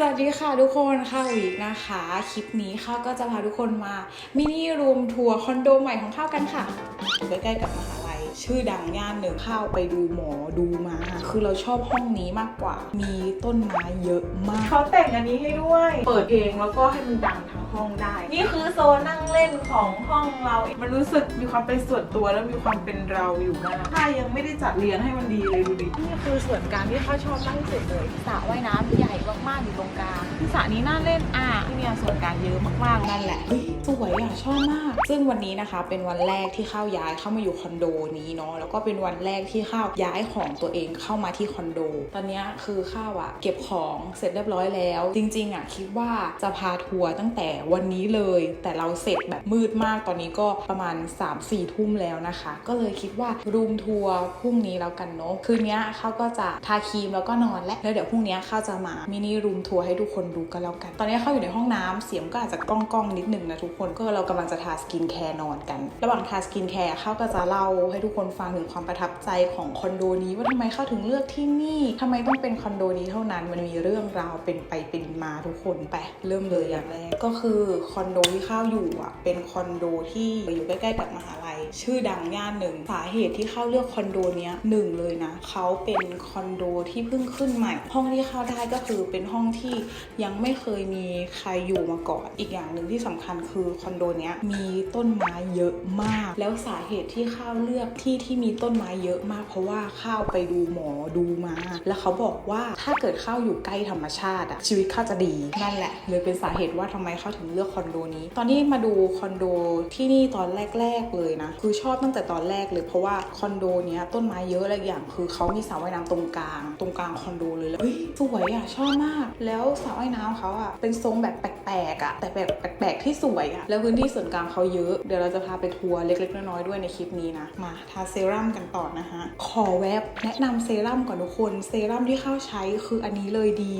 สวัสดีค่ะทุกคนค่ะวีกนะคะ คลิปนี้ข้าวก็จะพาทุกคนมา มินิรูมทัวร์คอนโดใหม่ของข้าวกันค่ะใกล้ๆกับมหาลัย ชื่อดังย่านหนึ่งข้าวไปดูหมอดูมา คือเราชอบห้องนี้มากกว่า มีต้นไม้เยอะมากเขาแต่งอันนี้ให้ด้วย เปิดเองแล้วก็ให้มันดังทั้งห้องได้ นี่คือโซนนั่งเล่นของห้องเรา มันรู้สึกมีความเป็นส่วนตัวแล้วมีความเป็นเราอยู่มากถ้ายังไม่ได้จัดเรียงให้มันดีเลยดูดิ นี่คือส่วนกลางที่เขาชอบมากที่สุดเลยสระว่ายน้ำใหญ่มากๆอยู่ตรงกลางที่สระนี้น่าเล่นอะที่เนี่ยส่วนกลางเยอะมากๆนั่นแหละเฮ้ยสวยอะชอบมาก ซึ่งวันนี้นะคะเป็นวันแรกที่ข้าวย้ายเข้ามาอยู่คอนโดนี้เนาะแล้วก็เป็นวันแรกที่ข้าวย้ายของตัวเองเข้ามาที่คอนโด ตอนเนี้ยคือข้าวอะเก็บของเสร็จเรียบร้อยแล้ว จริงๆอะคิดว่าจะพาทัวร์ตั้งแต่วันนี้เลย แต่เราเสร็จแบบมืดมากตอนนี้ก็ประมาณ 3-4ทุ่มแล้วนะคะ ก็เลยคิดว่ารูมทัวร์พรุ่งนี้แล้วกันเนาะคืนนี้ยข้าก็จะทาครีมแล้วก็นอนและแล้วเดี๋ยวพรุ่งนี้ยข้าจะมามินิรูมทัวร์ให้ทุกคนดูกันแล้วกัน ตอนนี้เขาอยู่ในห้องน้ำเสียงก็อาจจะก้องๆนิดนึงนะทุกคนก็เรากำลังจะทาสกินแคร์นอนกัน ระหว่างทาสกินแคร์เขาก็จะเล่าให้ทุกคนฟังถึงความประทับใจของคอนโดนี้ว่าทำไมเขาถึงเลือกที่นี่ทำไมต้องเป็นคอนโดนี้เท่านั้นมันมีเรื่องราวเป็นไปเป็นมาทุกคนไปเริ่มเลยอย่างแรกก็คือคอนโดที่เข้าอยู่อะเป็นคอนโดที่อยู่ใกล้ๆกับมหาลัย ชื่อดังย่านหนึ่งสาเหตุที่เข้าเลือกคอนโดเนี้ยหนึ่งเลยนะเขาเป็นคอนโดที่เพิ่งขึ้นใหม่ ห้องที่เข้าได้ก็คือเป็นห้องที่ยังไม่เคยมีใครอยู่มาก่อน อีกอย่างหนึ่งที่สำคัญคือคอนโดเนี้ยมีต้นไม้เยอะมาก แล้วสาเหตุที่ข้าวเลือกที่ที่มีต้นไม้เยอะมาก เพราะว่าข้าวไปดูหมอดูมา แล้วเขาบอกว่าถ้าเกิดข้าวอยู่ใกล้ธรรมชาติอะชีวิตข้าวจะดีนั่นแหละเลยเป็นสาเหตุว่าทำไมข้าวถึงเลือกคอนโดนี้ ตอนนี้มาดูคอนโดที่นี่ตอนแรก ๆเลยนะ คือชอบตั้งแต่ตอนแรกเลย เพราะว่าคอนโดเนี้ยต้นไม้เยอะอะไรอย่าง คือเขามีสระว่ายน้ำตรงกลาง ตรงกลางคอนโดเลยแล้วสวยอะชอบมาก แล้วสระว่ายน้ำเขาอะเป็นทรงแบบแปลกๆอะแต่แบบแปลกๆที่สวยอะแล้วพื้นที่ส่วนกลางเขาเยอะเดี๋ยวเราจะพาไปทัวร์เล็กๆน้อยๆด้วยในคลิปนี้นะมาทาเซรั่มกันต่อนะฮะขอแวบแนะนำเซรั่มก่อนทุกคนเซรั่มที่เข้าใช้คืออันนี้เลยดี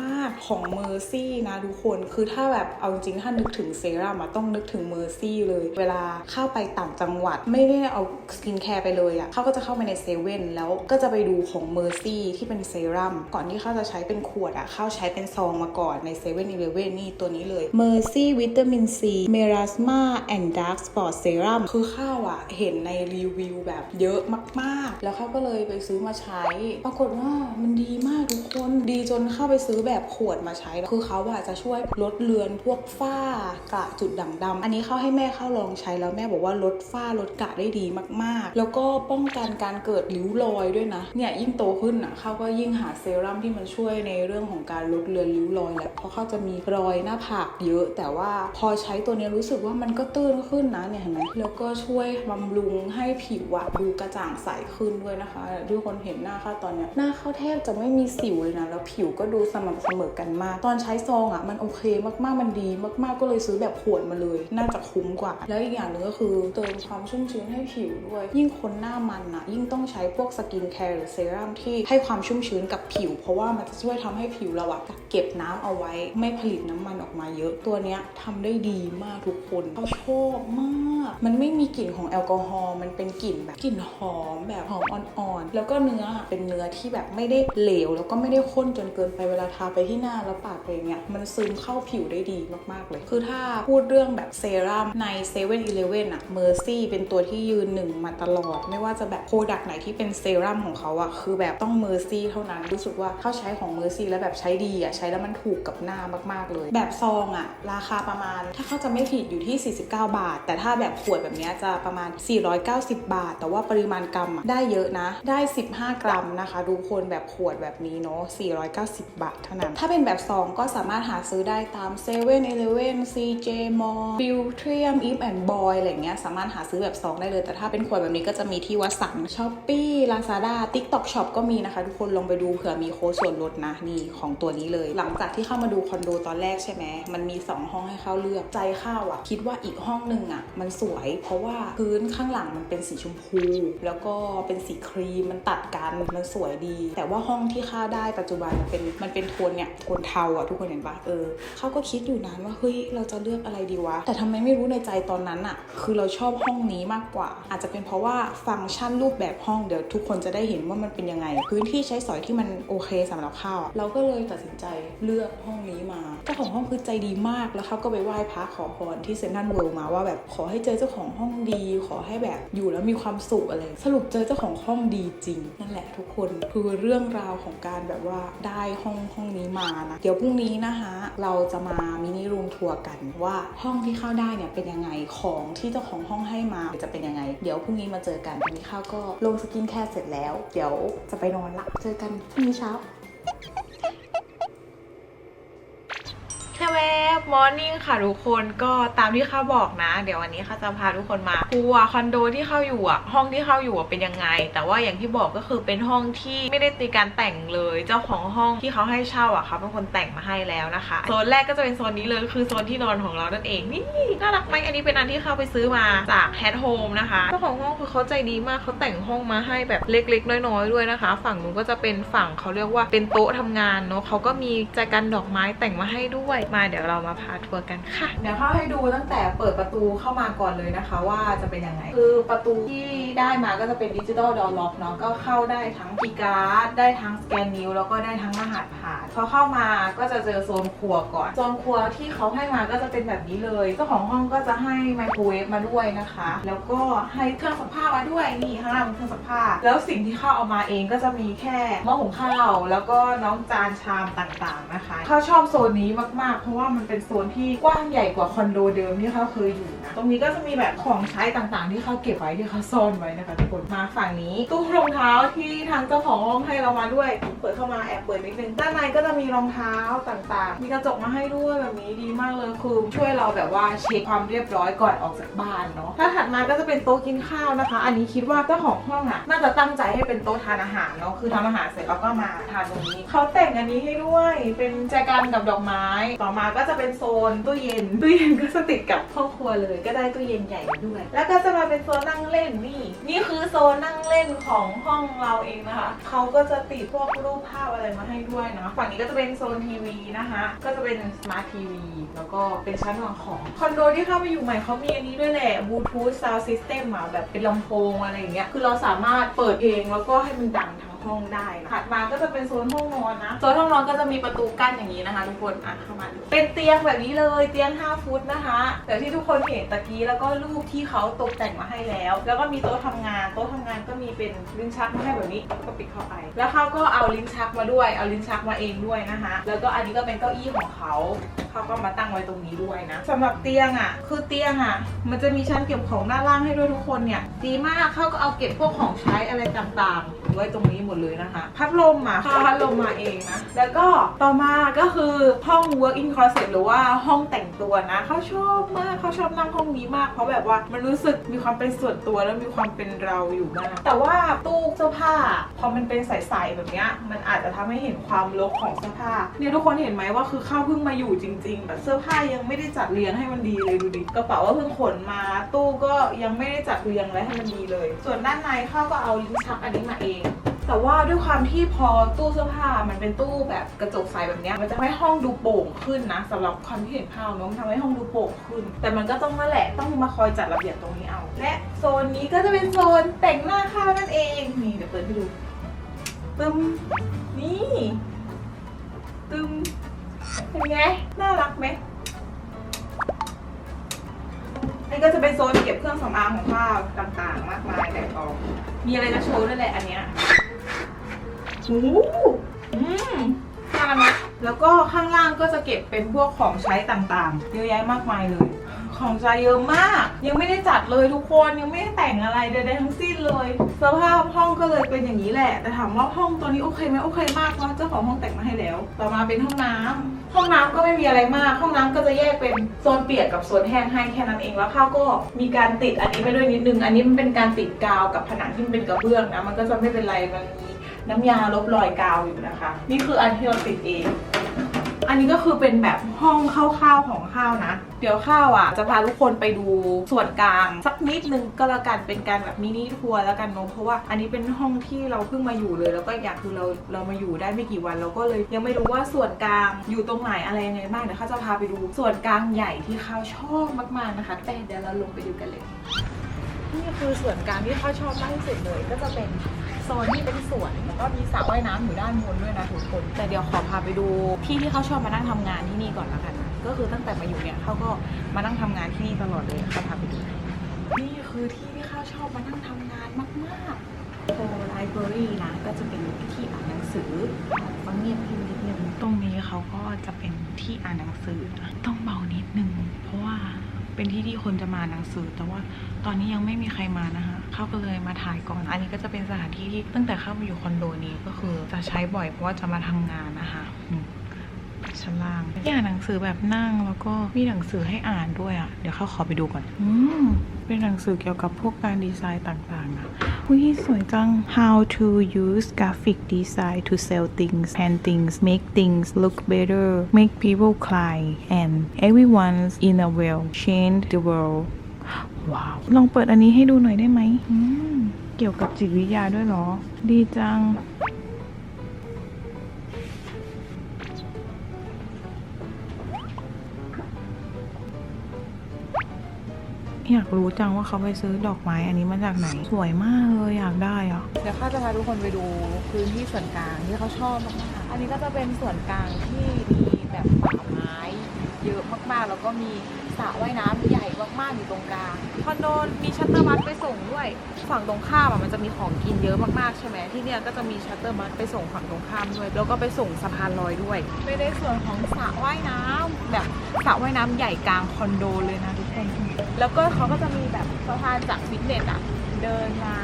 มากๆของเมอร์ซี่นะทุกคนคือถ้าแบบเอาจจริงถ้านึกถึงเซรั่มอะต้องนึกถึงเมอร์ซี่เลย เวลาเข้าไปต่างจังหวัด ไม่ได้เอาสกินแคร์ไปเลยอะเขาก็จะเข้าไปในเซเว่นแล้วก็จะไปดูของเมอร์ซี่ที่เป็นเซรั่มก่อนที่เขาจะใช้เป็นขวดอะเขาใช้เป็นซองมาก่อนในเซเว่นอีเลเว่นนี่ตัวนี้เลย Mercy Vitamin C Melasma and Dark Spot Serum คือข้าวอะเห็นในรีวิวแบบเยอะมากๆ แล้วเขาก็เลยไปซื้อมาใช้ ปรากฏว่ามันดีมากทุกคนดีจนเข้าไปซื้อแบบขวดมาใช้คือเขาอะจะช่วยลดเลือนพวกฝ้ากระจุดด่างดำอันนี้เขาให้แม่เข้าลองใช้แล้วแม่บอกว่าลดฝ้าลดกระได้ดีมากๆ แล้วก็ป้องกันการเกิดริ้วรอยด้วยนะเนี่ยยิ่งโตขึ้นอะเขาก็ยิ่งหาเซรั่มที่มันช่วยในเรื่องของการลดเลือนริ้วรอยแหละเพราะเขาจะมีรอยหน้าผากเยอะ แต่ว่าพอใช้ตัวนี้รู้สึกว่ามันก็ตื้นขึ้นนะเนี่ยเห็นไหมแล้วก็ช่วยบำรุงให้ผิวอะดูกระจ่างใสขึ้นด้วยนะคะทุกคนเห็นหน้าข้าวตอนเนี้ยหน้าข้าวแทบจะไม่มีสิวเลยนะแล้วผิวก็ดูสม่ำเสมอกันมาก ตอนใช้ซองอะมันโอเคมากๆมันดีมากๆก็เลยซื้อแบบขวดมาเลย น่าจะคุ้มกว่า แล้วอีกอย่างหนึ่งก็คือเติมความชุ่มชื้นให้ผิวด้วย ยิ่งคนหน้ามันอะยิ่งต้องใช้พวกสกินแคร์หรือเซรั่มที่ให้ความชุ่มชื้นกับผิว เพราะว่ามันจะช่วยทำให้ผิวเราอะเก็บน้ำเอาไว้ ไม่ผลิตน้ำมันออกมาเยอะ ตัวเนี้ยทำได้ดีมากทุกคนเขาชอบมาก มันไม่มีกลิ่นของแอลกอฮอล์มันเป็นกลิ่นแบบกลิ่นหอมแบบหอมอ่อนๆแล้วก็เนื้ออะเป็นเนื้อที่แบบไม่ได้เหลว แล้วก็ไม่ได้ข้นจนเกินไปเวลาทาไปที่หน้าแล้วปากไปเนี่ยมันซึมเข้าผิวได้ดีมากมากๆเลย คือถ้าพูดเรื่องแบบเซรั่มใน7 e เ e ่ e อีเลอะเมอร์ซี่เป็นตัวที่ยืนหนึ่งมาตลอด ไม่ว่าจะแบบโปรดักต์ไหนที่เป็นเซรั่มของเขาอะคือแบบต้องเมอร์ซี่เท่านั้น รู้สึกว่าเขาใช้ของเมอร์ซี่แล้วแบบใช้ดีอะใช้แล้วมันถูกกับหน้ามากๆเลย แบบซองอะราคาประมาณ ถ้าเขาจะไม่ผิดอยู่ที่ 49 บาท แต่ถ้าแบบขวดแบบนี้จะประมาณ 490 บาท แต่ว่าปริมาณกรัมได้เยอะนะ ได้ 15 กรัมนะคะดูคนแบบขวดแบบนี้เนาะ490 บาทเท่านั้น ถ้าเป็นแบบซองก็สามารถหาซื้อได้ตามเซเว่น11 CJ Mall b i l t r i u m Eve and Boy อะไรเงี้ยสามารถหาซื้อแบบซองได้เลย แต่ถ้าเป็นขวดแบบนี้ก็จะมีที่วัดสังช้อปปี้,ลาซาด้า TikTok Shop ก็มีนะคะ ทุกคนลองไปดูเผื่อมีโค้ดส่วนลดนะนี่ของตัวนี้เลย หลังจากที่เข้ามาดูคอนโดตอนแรกใช่ไหมมันมี 2 ห้องให้เข้าเลือกใจเข้าอะ คิดว่าอีกห้องหนึ่งอะ มันสวย เพราะว่าพื้นข้างหลังมันเป็นสีชมพู แล้วก็เป็นสีครีมมันตัดกันมันสวยดี แต่ว่าห้องที่ค่าได้ปัจจุบันมันเป็นมันเป็นโทนเนี่ยโทนเทาอะทุกคนเห็นปะเออเขาก็คิดอยู่นะานว่าเฮ้ยเราจะเลือกอะไรดีวะ แต่ทำไมไม่รู้ในใจตอนนั้นอะคือเราชอบห้องนี้มากกว่า อาจจะเป็นเพราะว่าฟังก์ชันรูปแบบห้องเดี๋ยวทุกคนจะได้เห็นว่ามันเป็นยังไง พื้นที่ใช้สอยที่มันโอเคสำหรับข้าวเราก็เลยตัดสินใจเลือกห้องนี้มาเจ้าของห้องคือใจดีมากแล้วเขาก็ไปไหว้พระขอพรที่เซนทรัลเวิลด์มาว่าแบบขอให้เจอเจ้าของห้องดี ขอให้แบบอยู่แล้วมีความสุขอะไร สรุปเจอเจ้าของห้องดีจริง นั่นแหละทุกคนคือเรื่องราวของการแบบว่าได้ห้องห้องนี้มานะเดี๋ยวพรุ่งนี้นะคะ เราจะมามินิรูมทัวร์กันว่าห้องที่เข้าได้เนี่ยเป็นยังไงของที่เจ้าของห้องให้มาจะเป็นยังไง เดี๋ยวพรุ่งนี้มาเจอกันวันนี้ข้าวก็ลงสกินแคร์เสร็จแล้ว เดี๋ยวจะไปนอนละเจอกันพรุ่งนี้เช้า มอร์นิ่งค่ะทุกคนก็ตามที่ข้าบอกนะ เดี๋ยววันนี้ข้าจะพาทุกคนมาทัวร์คอนโดที่เข้าอยู่อะห้องที่เข้าอยู่เป็นยังไง แต่ว่าอย่างที่บอกก็คือเป็นห้องที่ไม่ได้ตีการแต่งเลย เจ้าของห้องที่เขาให้เช่าอะเขาเป็นคนแต่งมาให้แล้วนะคะโซนแรกก็จะเป็นโซนนี้เลยคือโซนที่นอนของเรานั่นเองนี่น่ารักไหมอันนี้เป็นอันที่เข้าไปซื้อมาจากแฮทโฮมนะคะเจ้าของห้องคือเขาใจดีมากเขาแต่งห้องมาให้แบบเล็กๆน้อยๆด้วยนะคะ ฝั่งนู้นก็จะเป็นฝั่งเขาเรียกว่าเป็นโต๊ะทำงานเนาะเขาก็มีแจกันดอกไม้แต่งมาให้ด้วยมาเดี๋ยวเรามาพาทัวร์กันค่ะเดี๋ยวเข้าให้ดูตั้งแต่เปิดประตูเข้ามาก่อนเลยนะคะ ว่าจะเป็นยังไง คือประตูที่ได้มาก็จะเป็นดิจิตอลดอลล็อกเนาะก็เข้าได้ทั้งคีการ์ดได้ทั้งสแกนนิ้วแล้วก็ได้ทั้งรหัสผ่านพอเข้ามาก็จะเจอโซนครัวก่อนโซนครัวที่เขาให้มาก็จะเป็นแบบนี้เลยเจ้าของห้องก็จะให้ไมโครเวฟมาด้วยนะคะ แล้วก็ให้เครื่องซักผ้ามาด้วยนี่ข้างล่างเป็นเครื่องซักผ้าแล้วสิ่งที่เข้าเอามาเองก็จะมีแค่หม้อหุงข้าวแล้วก็น้องจานชามต่างๆนะคะข้าชอบโซนนี้มากๆ เพราะว่ามันเป็นโซนที่กว้างใหญ่กว่าคอนโดเดิมที่เขาเคยอยู่นะตรงนี้ก็จะมีแบบของใช้ต่างๆ ที่เขาเก็บไว้ที่เขาซ่อนไว้นะคะทุกคนมาฝั่งนี้ตู้รองเท้าที่ทางเจ้าของห้องให้เรามาด้วยเปิดเข้ามาแอบเปิดนิดนึงด้านในก็จะมีรองเท้าต่างๆ มีกระจกมาให้ด้วยแบบนี้ดีมากเลยคือช่วยเราแบบว่าเช็คความเรียบร้อยก่อนออกจากบ้านเนาะถ้าถัดมาก็จะเป็นโต๊ะกินข้าวนะคะ อันนี้คิดว่าเจ้าของห้องอะน่าจะตั้งใจให้เป็นโต๊ะทานอาหารเนาะคือทำอาหารเสร็จแล้วก็มาทานตรงนี้เขาแต่งอันนี้ให้ด้วยเป็นแจกันกับดอกไม้ ต่อมาก็จะเป็นโซนตู้เย็นตู้เย็นก็จะติดกับห้องครัวเลย ก็ได้ตู้เย็นใหญ่ด้วย แล้วก็จะมาเป็นโซนนั่งเล่นนี่ นี่คือโซนนั่งเล่นของห้องเราเองนะคะเขาก็จะติดพวกรูปภาพอะไรมาให้ด้วยนะฝั่งนี้ก็จะเป็นโซนทีวีนะคะก็จะเป็นสมาร์ททีวีแล้วก็เป็นชั้นวางของคอนโดที่เข้ามาอยู่ใหม่เขามีอันนี้ด้วยแหละบลูทูธซาวด์ซิสเต็มอะแบบเป็นลำโพงอะไรอย่างเงี้ยคือเราสามารถเปิดเพลงแล้วก็ให้มันดังทั้ง ห้องได้นะถัดมาก็จะเป็นโซนห้องนอนนะ โซนห้องนอนก็จะมีประตูกั้นอย่างนี้นะคะทุกคนอะเข้ามาดูเป็นเตียงแบบนี้เลยเตียง 5 ฟุตนะคะแบบที่ทุกคนเห็นตะกี้แล้วก็รูปที่เขาตกแต่งมาให้แล้ว แล้วก็มีโต๊ะทำงาน โต๊ะทำงานก็มีเป็นลิ้นชักมาให้แบบนี้ก็ปิดเข้าไป แล้วเขาก็เอาลิ้นชักมาด้วย เอาลิ้นชักมาเองด้วยนะคะ แล้วก็อันนี้ก็เป็นเก้าอี้ของเขาเขาก็มาตั้งไว้ตรงนี้ด้วยนะสำหรับเตียงอะ คือเตียงอะ มันจะมีชั้นเก็บของด้านล่างให้ด้วยทุกคนเนี่ย ดีมากเขาก็เอาเก็บพวกของใช้อะไรต่างๆ ไว้ตรงนี้หมดเลยนะคะ พัดลมอะเขาพัดลมมาเองนะ แล้วก็ต่อมาก็คือห้อง work in closet หรือว่าห้องแต่งตัวนะเขาชอบมากเขาชอบนั่งห้องนี้มากเพราะแบบว่ามันรู้สึกมีความเป็นส่วนตัวแล้วมีความเป็นเราอยู่มาก แต่ว่าตู้เสื้อผ้าพอมันเป็นใสๆแบบเนี้ยมันอาจจะทำให้เห็นความรกของเสื้อผ้าเนี่ยทุกคนเห็นไหมว่าคือข้าวเพิ่งมาอยู่จริงๆแบบเสื้อผ้ายังไม่ได้จัดเรียงให้มันดีเลยดูดิกระเป๋าก็เพิ่งขนมา ตู้ก็ยังไม่ได้จัดเรียงอะไรให้มันดีเลย ส่วนด้านในข้าวก็เอาลิ้นชักอันนี้มาเอง แต่ว่าด้วยความที่พอตู้เสื้อผ้ามันเป็นตู้แบบกระจกใสแบบเนี้ยมันจะให้ห้องดูโปร่งขึ้นนะสำหรับความที่เห็นภาพเนอะมันทำให้ห้องดูโปร่งขึ้น แต่มันก็ต้องนั่นแหละต้องมาคอยจัดระเบียบตรงนี้เอา และโซนนี้ก็จะเป็นโซนแต่งหน้าข้าวนั่นเองนี่เดี๋ยวเปิดให้ดูตึมนี่ตึมเป็นไงน่ารักไหมนี่ก็จะเป็นโซนเก็บเครื่องสำอางของข้าวต่างๆ มากมายแต่กองมีอะไรจะโชว์ด้วยแหละอันเนี้ย โอ้อืมน่ารักแล้วก็ข้างล่างก็จะเก็บเป็นพวกของใช้ต่างๆ เยอะแยะมากมายเลย ของใช้เยอะมาก ยังไม่ได้จัดเลยทุกคนยังไม่ได้แต่งอะไรใดๆทั้งสิ้นเลย สภาพห้องก็เลยเป็นอย่างนี้แหละ แต่ถามว่าห้องตอนนี้โอเคไหมโอเคมากเพราะเจ้าของห้องแต่งมาให้แล้ว ต่อมาเป็นห้องน้ำห้องน้ำก็ไม่มีอะไรมาก ห้องน้ำก็จะแยกเป็นโซนเปียกกับโซนแห้งให้แค่นั้นเองแล้วข้าวก็มีการติดอันนี้ไปด้วยนิดนึงอันนี้มันเป็นการติดกาวกับผนังที่มันเป็นกระเบื้องนะมันก็จะไม่เป็นไรมันมี น้ำยาลบรอยกาวอยู่นะคะ นี่คืออันที่เราติดเอง อันนี้ก็คือเป็นแบบห้องคร่าวๆของข้าวนะ เดี๋ยวข้าวอะ จะพาทุกคนไปดูส่วนกลาง สักนิดนึงก็แล้วกันเป็นการแบบมินิทัวร์แล้วกันเนอะเพราะว่าอันนี้เป็นห้องที่เราเพิ่งมาอยู่เลย แล้วก็อย่างคือเราเรามาอยู่ได้ไม่กี่วันเราก็เลย ยังไม่รู้ว่าส่วนกลางอยู่ตรงไหนอะไรยังไงบ้างเดี๋ยวข้าจะพาไปดูส่วนกลางใหญ่ที่ข้าวชอบมากๆนะคะแต่เดี๋ยวเราลงไปดูกันเลย นี่คือส่วนกลางที่เขาชอบมากที่สุดเลย ก็จะเป็นโซนที่เป็นสวนแล้วก็มีสระว่ายน้ำอยู่ด้านบนด้วยนะทุกคน แต่เดี๋ยวขอพาไปดูที่ที่เขาชอบมานั่งทำงานที่นี่ก่อนละกันนะก็คือตั้งแต่มาอยู่เนี่ยเขาก็มานั่งทำงานที่นี่ตลอดเลยเขาพาไปดู นี่คือที่ที่เขาชอบมานั่งทำงานมากๆโคไลบรารีนะก็จะเป็นที่อ่านหนังสือฟังเงียบพิมพ์นิดนึงตรงนี้เขาก็จะเป็นที่อ่านหนังสือนะต้องเบานิดนึงเพราะว่า เป็นที่ที่คนจะมาหนังสือ แต่ว่าตอนนี้ยังไม่มีใครมานะคะเข้าก็เลยมาถ่ายก่อน อันนี้ก็จะเป็นสถานที่ที่ตั้งแต่เข้ามาอยู่คอนโดนี้ก็คือจะใช้บ่อยเพราะว่าจะมาทำงานนะคะชั้นล่างที่อ่านหนังสือแบบนั่งแล้วก็มีหนังสือให้อ่านด้วยอะ เดี๋ยวเข้าขอไปดูก่อน อืมเป็นหนังสือเกี่ยวกับพวกการดีไซน์ต่างๆอะ อุ้ยสวยจัง How to use graphic design to sell things and things make things look better make people cry and everyone's in a well change the world ว้าว ลองเปิดอันนี้ให้ดูหน่อยได้ไหมมเกี่ยวกับจิตวิทยาด้วยเหรอ ดีจัง อยากรู้จังว่าเขาไปซื้อดอกไม้อันนี้มาจากไหน สวยมากเลยอยากได้อะเดี๋ยวข้าจะพาทุกคนไปดูพื้นที่ส่วนกลางที่เขาชอบมากๆอันนี้ก็จะเป็นส่วนกลางที่มีแบบป่าไม้ เยอะมากๆ แล้วก็มีสระว่ายน้ำใหญ่มากๆอยู่ตรงกลางคอนโดมีชัตเตอร์บัสไปส่งด้วย ฝั่งตรงข้ามอะมันจะมีของกินเยอะมากๆใช่ไหมที่เนี่ยก็จะมีชัตเตอร์บัสไปส่งฝั่งตรงข้ามด้วยแล้วก็ไปส่งสะพานลอยด้วยไปในส่วนของสระว่ายน้ำแบบสระว่ายน้ำใหญ่กลางคอนโดเลยนะทุกคน แล้วก็เขาก็จะมีแบบสะพานจากฟิตเนสอะเดินมา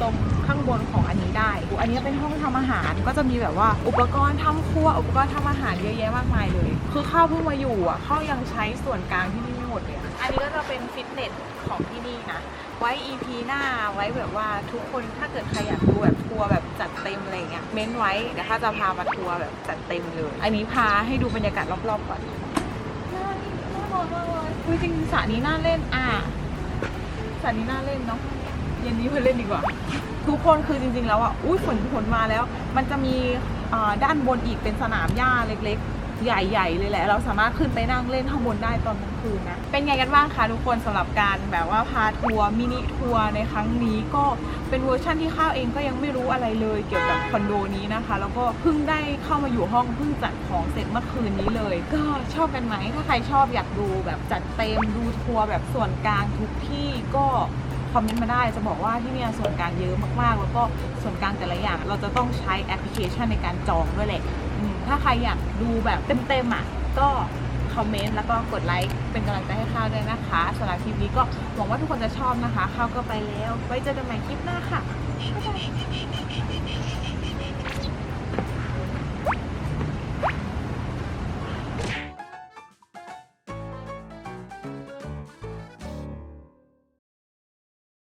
ตรงข้างบนของอันนี้ได้ อันนี้เป็นห้องทำอาหารก็จะมีแบบว่าอุปกรณ์ทำครัว อุปกรณ์ทำอาหารเยอะแยะมากมายเลย คือข้าวเพิ่งมาอยู่อะข้าวยังใช้ส่วนกลางที่นี่ไม่หมดเลย อันนี้ก็จะเป็นฟิตเนสของที่นี่นะ ไว้ EP หน้าไว้แบบว่าทุกคนถ้าเกิดใครอยากดูแบบทัวร์แบบจัดเต็มอะไรเงี้ยเม้นไว้เดี๋ยวข้าจะพามาทัวร์แบบจัดเต็มเลย อันนี้พาให้ดูบรรยากาศรอบๆก่อนน่าน่านอนมากเลยจริงๆสระนี้น่าเล่นอะสระนี้น่าเล่นเนาะ เย็นนี้เพื่อนเล่นดีกว่า ทุกคนคือจริงๆแล้วอะอุ้ยฝนฝนมาแล้ว มันจะมีด้านบนอีกเป็นสนามหญ้าเล็กๆ ใหญ่ๆ เลยแหละ เราสามารถขึ้นไปนั่งเล่นข้างบนได้ตอนกลางคืนนะ เป็นไงกันบ้างคะทุกคนสำหรับการแบบว่าพาทัวร์มินิทัวร์ในครั้งนี้ก็เป็นเวอร์ชั่นที่ข้าวเองก็ยังไม่รู้อะไรเลยเกี่ยวกับคอนโดนี้นะคะ แล้วก็เพิ่งได้เข้ามาอยู่ห้องเพิ่งจัดของเสร็จเมื่อคืนนี้เลย ก็ชอบกันไหมถ้าใครชอบอยากดูแบบจัดเต็มดูทัวร์แบบส่วนกลางทุกที่ก็ คอมเมนต์มาได้จะบอกว่าที่เนี่ยส่วนกลางเยอะมากๆ แล้วก็ส่วนกลางแต่ละอย่าง เราจะต้องใช้แอปพลิเคชันในการจองด้วยแหละถ้าใครอยากดูแบบเต็มๆอะก็คอมเมนต์แล้วก็กดไลค์เป็นกำลังใจให้ข้าวด้วยนะคะสำหรับคลิปนี้ก็หวังว่าทุกคนจะชอบนะคะข้าวก็ไปแล้ว ไว้เจอกันใหม่คลิปหน้าค่ะบ๊ายบาย